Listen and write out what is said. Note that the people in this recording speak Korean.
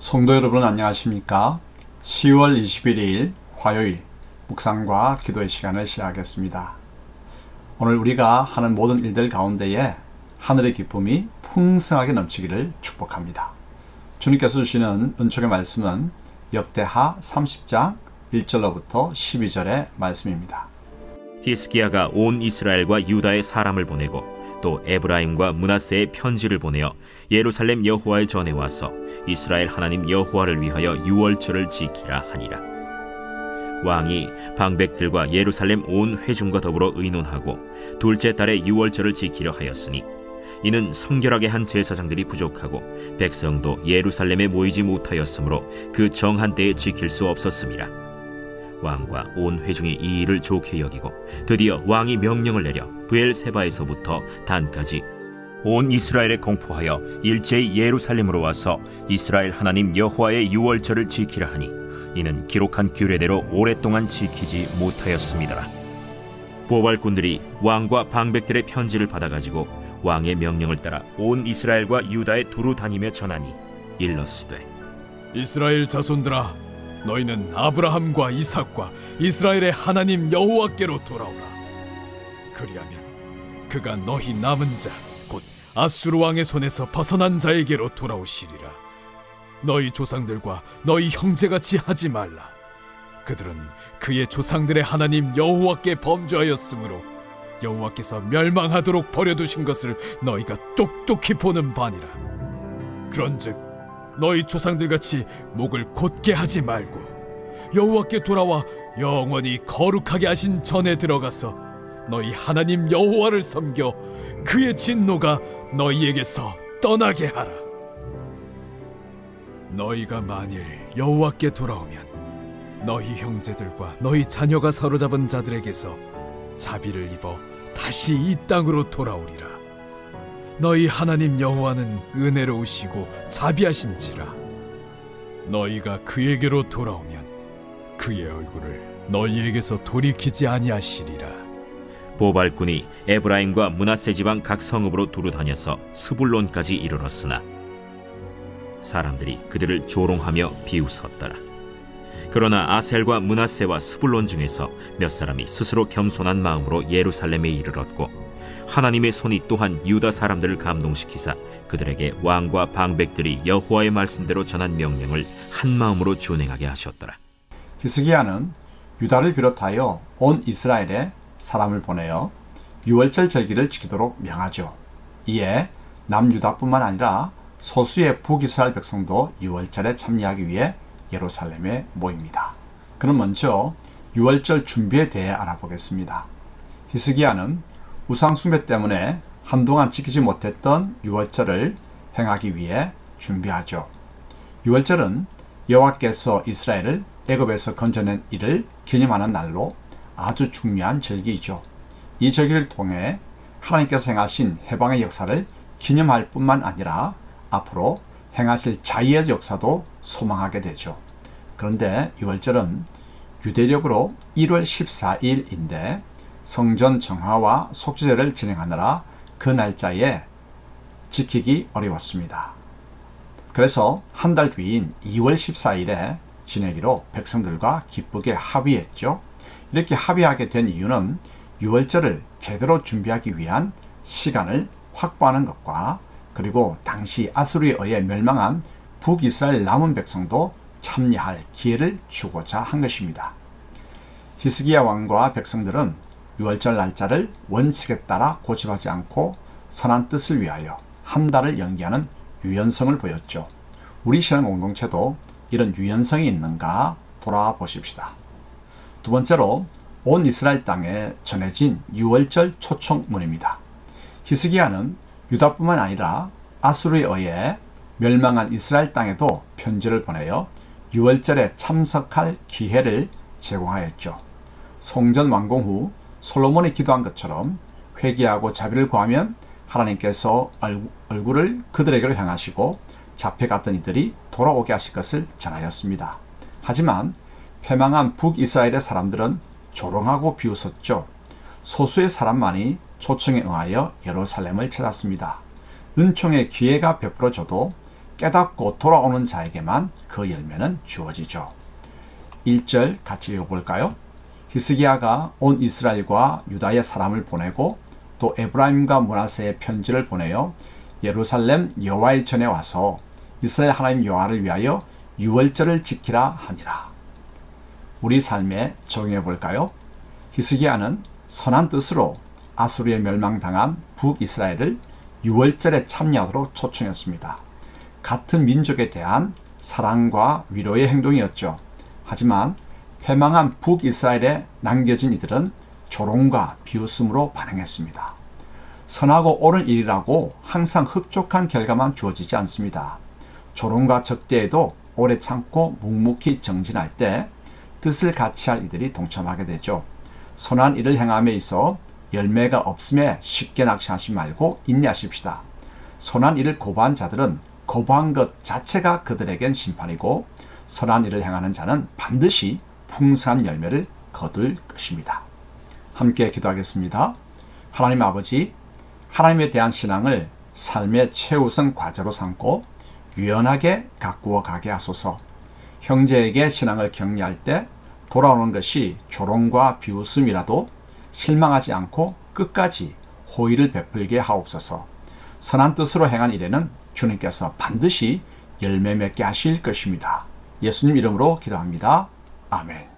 성도 여러분 안녕하십니까? 10월 21일 화요일 묵상과 기도의 시간을 시작하겠습니다. 오늘 우리가 하는 모든 일들 가운데에 하늘의 기쁨이 풍성하게 넘치기를 축복합니다. 주님께서 주시는 은총의 말씀은 역대하 30장 1절로부터 12절의 말씀입니다. 히스기야가 온 이스라엘과 유다의 사람을 보내고 또 에브라임과 문하세의 편지를 보내어 예루살렘 여호와의 전에 와서 이스라엘 하나님 여호와를 위하여 유월절을 지키라 하니라. 왕이 방백들과 예루살렘 온 회중과 더불어 의논하고 둘째 달에 유월절을 지키려 하였으니 이는 성결하게 한 제사장들이 부족하고 백성도 예루살렘에 모이지 못하였으므로 그 정한 때에 지킬 수 없었음이라. 왕과 온 회중이 이 일을 좋게 여기고 드디어 왕이 명령을 내려 브엘세바에서부터 단까지 온 이스라엘에 공포하여 일제히 예루살렘으로 와서 이스라엘 하나님 여호와의 유월절을 지키라 하니 이는 기록한 규례대로 오랫동안 지키지 못하였습니다. 보발꾼들이 왕과 방백들의 편지를 받아가지고 왕의 명령을 따라 온 이스라엘과 유다에 두루 다니며 전하니 일러스되 이스라엘 자손들아 너희는 아브라함과 이삭과 이스라엘의 하나님 여호와께로 돌아오라. 그리하면 그가 너희 남은 자 곧 아수르 왕의 손에서 벗어난 자에게로 돌아오시리라. 너희 조상들과 너희 형제같이 하지 말라. 그들은 그의 조상들의 하나님 여호와께 범죄하였으므로 여호와께서 멸망하도록 버려두신 것을 너희가 똑똑히 보는 바니라. 그런즉 너희 조상들 같이 목을 곧게 하지 말고 여호와께 돌아와 영원히 거룩하게 하신 전에 들어가서 너희 하나님 여호와를 섬겨 그의 진노가 너희에게서 떠나게 하라. 너희가 만일 여호와께 돌아오면 너희 형제들과 너희 자녀가 사로잡은 자들에게서 자비를 입어 다시 이 땅으로 돌아오리라. 너희 하나님 여호와는 은혜로우시고 자비하신지라 너희가 그에게로 돌아오면 그의 얼굴을 너희에게서 돌이키지 아니하시리라 보발꾼이 에브라임과 문하세 지방 각 성읍으로 두루 다녀서 스불론까지 이르렀으나 사람들이 그들을 조롱하며 비웃었더라. 그러나 아셀과 문하세와 스불론 중에서 몇 사람이 스스로 겸손한 마음으로 예루살렘에 이르렀고 하나님의 손이 또한 유다 사람들을 감동시키사 그들에게 왕과 방백들이 여호와의 말씀대로 전한 명령을 한 마음으로 준행하게 하셨더라. 히스기야는 유다를 비롯하여 온 이스라엘에 사람을 보내어 유월절 절기를 지키도록 명하죠. 이에 남유다뿐만 아니라 소수의 북이스라엘 백성도 유월절에 참여하기 위해 예루살렘에 모입니다. 그럼 먼저 유월절 준비에 대해 알아보겠습니다. 히스기야는 우상 숭배 때문에 한동안 지키지 못했던 유월절을 행하기 위해 준비하죠. 유월절은 여호와께서 이스라엘을 애굽에서 건져낸 일을 기념하는 날로 아주 중요한 절기이죠. 이 절기를 통해 하나님께서 행하신 해방의 역사를 기념할 뿐만 아니라 앞으로 행하실 자유의 역사도 소망하게 되죠. 그런데 6월절은 유대력으로 1월 14일인데 성전 정화와 속죄제를 진행하느라 그 날짜에 지키기 어려웠습니다. 그래서 한 달 뒤인 2월 14일에 지내기로 백성들과 기쁘게 합의했죠. 이렇게 합의하게 된 이유는 6월절을 제대로 준비하기 위한 시간을 확보하는 것과 그리고 당시 아수르에 의해 멸망한 북이스라엘 남은 백성도 참여할 기회를 주고자 한 것입니다. 히스기야 왕과 백성들은 6월절 날짜를 원칙에 따라 고집하지 않고 선한 뜻을 위하여 한 달을 연기하는 유연성을 보였죠. 우리 신앙 공동체도 이런 유연성이 있는가 돌아보십시다. 두 번째로 온 이스라엘 땅에 전해진 6월절 초청문입니다. 히스기야는 유다뿐만 아니라 아수르에 의해 멸망한 이스라엘 땅에도 편지를 보내어 6월절에 참석할 기회를 제공하였죠. 성전 완공 후 솔로몬이 기도한 것처럼 회개하고 자비를 구하면 하나님께서 얼굴을 그들에게로 향하시고 잡혀갔던 이들이 돌아오게 하실 것을 전하였습니다. 하지만 패망한 북이스라엘의 사람들은 조롱하고 비웃었죠. 소수의 사람만이 초청에 응하여 예루살렘을 찾았습니다. 은총의 기회가 베풀어져도 깨닫고 돌아오는 자에게만 그 열매는 주어지죠. 1절 같이 읽어볼까요? 히스기야가 온 이스라엘과 유다의 사람을 보내고 또 에브라임과 문하세의 편지를 보내어 예루살렘 여호와의 전에 와서 이스라엘 하나님 여호와를 위하여 유월절을 지키라 하니라. 우리 삶에 적용해 볼까요? 히스기야는 선한 뜻으로 아수르에 멸망당한 북이스라엘을 유월절에 참여하도록 초청했습니다. 같은 민족에 대한 사랑과 위로의 행동이었죠. 하지만 패망한 북이스라엘에 남겨진 이들은 조롱과 비웃음으로 반응했습니다. 선하고 옳은 일이라고 항상 흡족한 결과만 주어지지 않습니다. 조롱과 적대에도 오래 참고 묵묵히 정진할 때 뜻을 같이 할 이들이 동참하게 되죠. 선한 일을 행함에 있어 열매가 없음에 쉽게 낙심하지 말고 인내하십시다. 선한 일을 고부한 자들은 거부한 것 자체가 그들에겐 심판이고 선한 일을 행하는 자는 반드시 풍성한 열매를 거둘 것입니다. 함께 기도하겠습니다. 하나님 아버지, 하나님에 대한 신앙을 삶의 최우선 과제로 삼고 유연하게 가꾸어 가게 하소서. 형제에게 신앙을 격려할 때 돌아오는 것이 조롱과 비웃음이라도 실망하지 않고 끝까지 호의를 베풀게 하옵소서. 선한 뜻으로 행한 일에는 주님께서 반드시 열매 맺게 하실 것입니다. 예수님 이름으로 기도합니다. 아멘.